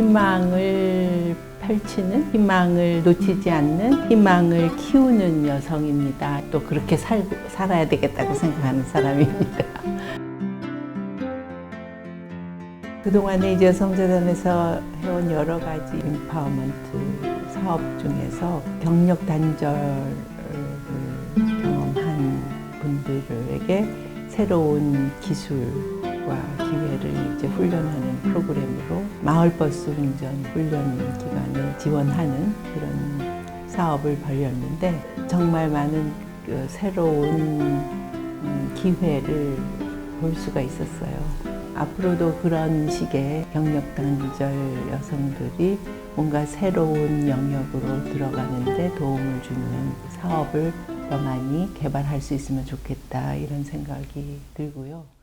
희망을 펼치는, 희망을 놓치지 않는, 희망을 키우는 여성입니다. 또 그렇게 살, 살아야 되겠다고 생각하는 사람입니다. 그동안에 이제 여성재단에서 해온 여러 가지 인파워먼트 사업 중에서 경력 단절을 경험한 분들에게 새로운 기술과 기회를 훈련하는 프로그램으로 마을버스 운전 훈련 기간을 지원하는 그런 사업을 벌였는데 정말 많은 그 새로운 음, 기회를 볼 수가 있었어요. 앞으로도 그런 식의 경력 단절 여성들이 뭔가 새로운 영역으로 들어가는데 도움을 주는 사업을 더 많이 개발할 수 있으면 좋겠다 이런 생각이 들고요.